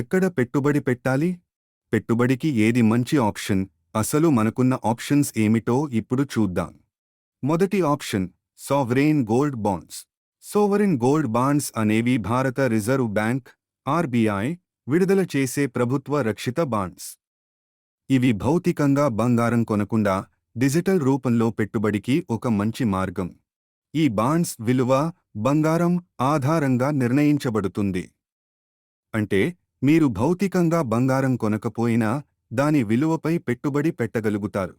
ఎక్కడ పెట్టుబడి పెట్టాలి? పెట్టుబడికి ఏది మంచి ఆప్షన్? అసలు మనకున్న ఆప్షన్స్ ఏమిటో ఇప్పుడు చూద్దాం. మొదటి option sovereign gold bonds. Sovereign gold bonds అనేవి భారత రిజర్వ్ బ్యాంక్ ఆర్బీఐ విడుదల చేసే ప్రభుత్వ రక్షిత బాండ్స్. ఇవి భౌతికంగా బంగారం కొనకుండా డిజిటల్ రూపంలో పెట్టుబడికి ఒక మంచి మార్గం. ఈ బాండ్స్ విలువ బంగారం ఆధారంగా నిర్ణయించబడుతుంది. అంటే మీరు భౌతికంగా బంగారం కొనకపోయినా దాని విలువపై పెట్టుబడి పెట్టగలుగుతారు.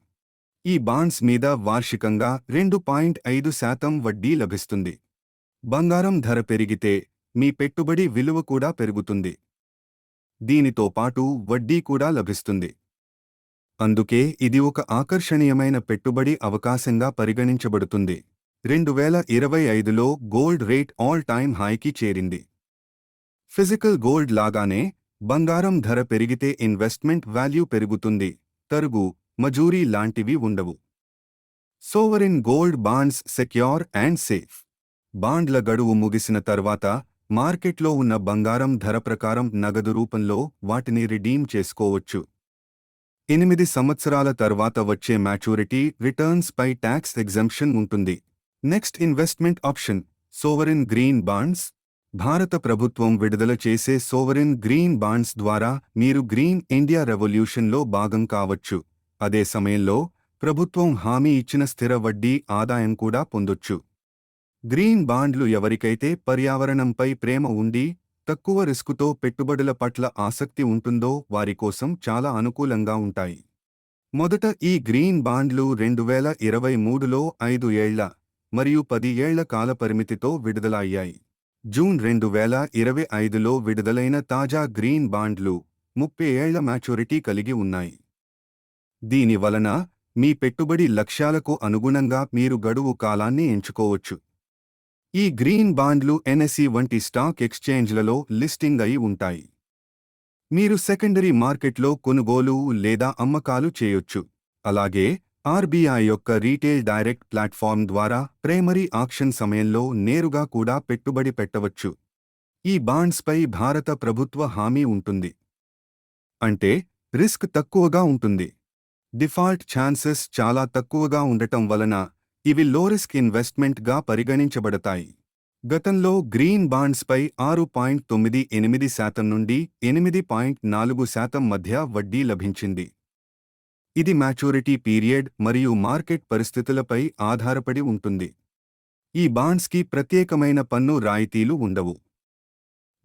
ఈ బాండ్స్ మీద వార్షికంగా రెండు పాయింట్ ఐదు శాతం వడ్డీ లభిస్తుంది. బంగారం ధర పెరిగితే మీ పెట్టుబడి విలువ కూడా పెరుగుతుంది. దీనితో పాటు వడ్డీ కూడా లభిస్తుంది. అందుకే ఇది ఒక ఆకర్షణీయమైన పెట్టుబడి అవకాశంగా పరిగణించబడుతుంది. రెండు వేల ఇరవై ఐదులో గోల్డ్ రేట్ ఆల్ టైమ్ హైకి చేరింది. ఫిజికల్ గోల్డ్ లాగానే బంగారం ధర పెరిగితే ఇన్వెస్ట్మెంట్ వాల్యూ పెరుగుతుంది. తరుగు మజూరీ లాంటివి ఉండవు. Sovereign gold bonds secure and safe. బాండ్ల గడువు ముగిసిన తర్వాత మార్కెట్లో ఉన్న బంగారం ధర ప్రకారం నగదు రూపంలో వాటిని రిడీమ్ చేసుకోవచ్చు. ఎనిమిది సంవత్సరాల తర్వాత వచ్చే మ్యాచ్యూరిటీ రిటర్న్స్ పై ట్యాక్స్ ఎగ్జంప్షన్ ఉంటుంది. Next investment option sovereign green bonds భారత ప్రభుత్వం విడుదల చేసే సోవరిన్ గ్రీన్ బాండ్స్ ద్వారా మీరు గ్రీన్ ఇండియా రెవల్యూషన్లో భాగం కావచ్చు. అదే సమయంలో ప్రభుత్వం హామీ ఇచ్చిన స్థిర వడ్డీ ఆదాయం కూడా పొందొచ్చు. గ్రీన్ బాండ్లు ఎవరికైతే పర్యావరణంపై ప్రేమ ఉండి తక్కువ రిస్కుతో పెట్టుబడుల పట్ల ఆసక్తి ఉంటుందో వారి కోసం చాలా అనుకూలంగా ఉంటాయి. మొదట ఈ గ్రీన్ బాండ్లు రెండు వేల ఇరవై మూడులో ఐదు ఏళ్ళ మరియు పది ఏళ్ళ కాలపరిమితితో విడుదల అయ్యాయి జూన్ రెండు వేల ఇరవై ఐదులో విడుదలైన తాజా గ్రీన్ బాండ్లు ముప్పై ఏళ్ళ మ్యాచ్యూరిటీ కలిగి ఉన్నాయి. దీని వలన మీ పెట్టుబడి లక్ష్యాలకు అనుగుణంగా మీరు గడువు కాలాన్ని ఎంచుకోవచ్చు. ఈ గ్రీన్ బాండ్లు ఎన్ఎస్ఈ వంటి స్టాక్ ఎక్స్చేంజ్లలో లిస్టింగ్ అయి ఉంటాయి. మీరు సెకండరీ మార్కెట్లో కొనుగోలు లేదా అమ్మకాలు చేయొచ్చు. అలాగే ఆర్బీఐ యొక్క రీటైల్ డైరెక్ట్ ప్లాట్ఫామ్ ద్వారా ప్రైమరీ ఆక్షన్ సమయంలో నేరుగా కూడా పెట్టుబడి పెట్టవచ్చు. ఈ బాండ్స్పై భారత ప్రభుత్వ హామీ ఉంటుంది. అంటే రిస్క్ తక్కువగా ఉంటుంది. డిఫాల్ట్ ఛాన్సెస్ చాలా తక్కువగా ఉండటం వలన ఇవి లోరిస్క్ ఇన్వెస్ట్మెంట్గా పరిగణించబడతాయి. గతంలో గ్రీన్ బాండ్స్పై ఆరు పాయింట్ తొమ్మిది ఎనిమిది శాతం నుండి ఎనిమిది పాయింట్ నాలుగు శాతం మధ్య వడ్డీ లభించింది. ఇది మ్యాచ్యూరిటీ పీరియడ్ మరియు మార్కెట్ పరిస్థితులపై ఆధారపడి ఉంటుంది. ఈ బాండ్స్కి ప్రత్యేకమైన పన్ను రాయితీలు ఉండవు.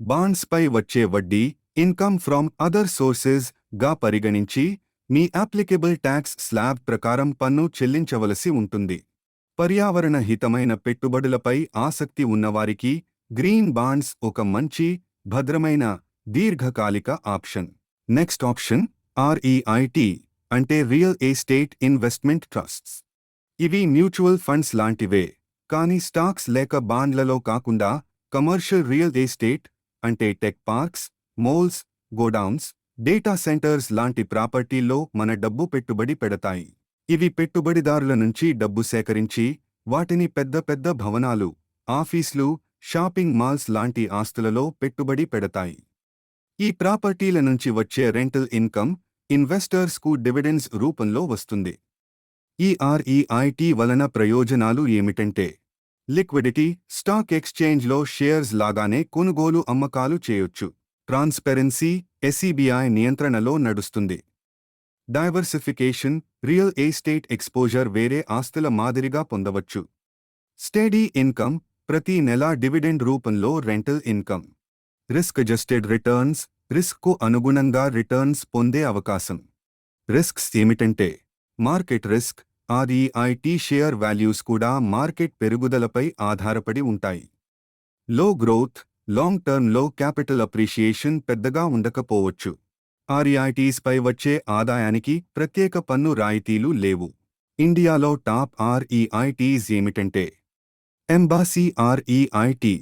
బాండ్స్పై వచ్చే వడ్డీ ఇన్కమ్ ఫ్రామ్ అదర్ సోర్సెస్గా పరిగణించి మీ అప్లికేబుల్ ట్యాక్స్ స్లాబ్ ప్రకారం పన్ను చెల్లించవలసి ఉంటుంది. పర్యావరణ హితమైన పెట్టుబడులపై ఆసక్తి ఉన్నవారికి గ్రీన్ బాండ్స్ ఒక మంచి భద్రమైన దీర్ఘకాలిక ఆప్షన్. నెక్స్ట్ ఆప్షన్ ఆర్ఈఐటి అంటే రియల్ ఎస్టేట్ ఇన్వెస్ట్మెంట్ ట్రస్ట్స్. ఇవి మ్యూచువల్ ఫండ్స్ లాంటివే కానీ స్టాక్స్ లేక బాండ్లలో కాకుండా కమర్షియల్ రియల్ ఎస్టేట్ అంటే tech parks malls godowns data centres లాంటి ప్రాపర్టీల్లో మన డబ్బు పెట్టుబడి పెడతాయి. ఇవి పెట్టుబడిదారుల నుంచి డబ్బు సేకరించి వాటిని పెద్ద పెద్ద భవనాలు ఆఫీస్లు షాపింగ్ మాల్స్ లాంటి ఆస్తులలో పెట్టుబడి పెడతాయి. ఈ ప్రాపర్టీల నుంచి వచ్చే రెంటల్ ఇన్కమ్ ఇన్వెస్టర్స్కు డివిడెండ్స్ రూపంలో వస్తుంది. ఈ ఆర్ఈఐటి వలన ప్రయోజనాలు ఏమిటంటే లిక్విడిటీ స్టాక్ ఎక్స్చేంజ్లో షేర్స్ లాగానే కొనుగోలు అమ్మకాలు చేయొచ్చు. ట్రాన్స్పెరెన్సీ ఎస్ఈబిఐ నియంత్రణలో నడుస్తుంది. డైవర్సిఫికేషన్ రియల్ ఎస్టేట్ ఎక్స్పోజర్ వేరే ఆస్తుల మాదిరిగా పొందవచ్చు. స్టడీ ఇన్కమ్ ప్రతి నెలా డివిడెండ్ రూపంలో rental income. Risk adjusted returns రిస్క్కు అనుగుణంగా రిటర్న్స్ పొందే అవకాశం. రిస్క్స్ ఏమిటంటే market risk REIT share values కూడా మార్కెట్ పెరుగుదలపై ఆధారపడి ఉంటాయి. లో గ్రోత్ లాంగ్ టర్మ్లో క్యాపిటల్ అప్రిషియేషన్ పెద్దగా ఉండకపోవచ్చు. ఆర్ఈఐటీస్పై వచ్చే ఆదాయానికి ప్రత్యేక పన్ను రాయితీలు లేవు. ఇండియాలో టాప్ ఆర్ఈఐటీస్ ఏమిటంటే Embassy REIT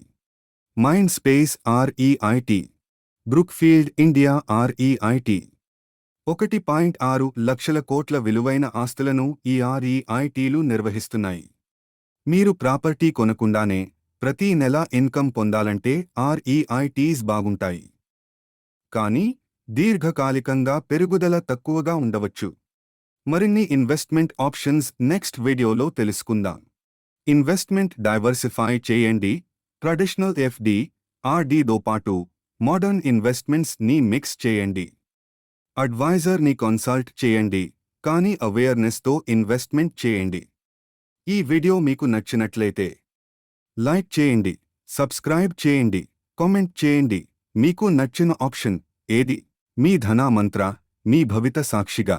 Mindspace REIT. Brookfield India REIT ఒకటి పాయింట్ ఆరు లక్షల కోట్ల విలువైన ఆస్తులను ఈ ఆర్ఈఐటీలు నిర్వహిస్తున్నాయి. మీరు ప్రాపర్టీ కొనకుండానే ప్రతి నెల ఇన్కమ్ పొందాలంటే ఆర్ఈఐటీస్ బాగుంటాయి. కానీ దీర్ఘకాలికంగా పెరుగుదల తక్కువగా ఉండవచ్చు. మరిన్ని ఇన్వెస్ట్మెంట్ ఆప్షన్స్ నెక్స్ట్ వీడియోలో తెలుసుకుందాం. ఇన్వెస్ట్మెంట్ డైవర్సిఫై చేయండి. ట్రెడిషనల్ ఎఫ్డి ఆర్డీతో పాటు మోడర్న్ ఇన్వెస్ట్మెంట్స్ని మిక్స్ చేయండి. అడ్వైజర్ని కన్సల్ట్ చేయండి కానీ అవేర్నెస్తో ఇన్వెస్ట్మెంట్ చేయండి. ఈ వీడియో మీకు నచ్చినట్లయితే లైక్ చేయండి సబ్స్క్రైబ్ చేయండి కామెంట్ చేయండి. మీకు నచ్చిన ఆప్షన్ ఏది? మీ ధనా మంత్ర మీ భవిత సాక్షిగా.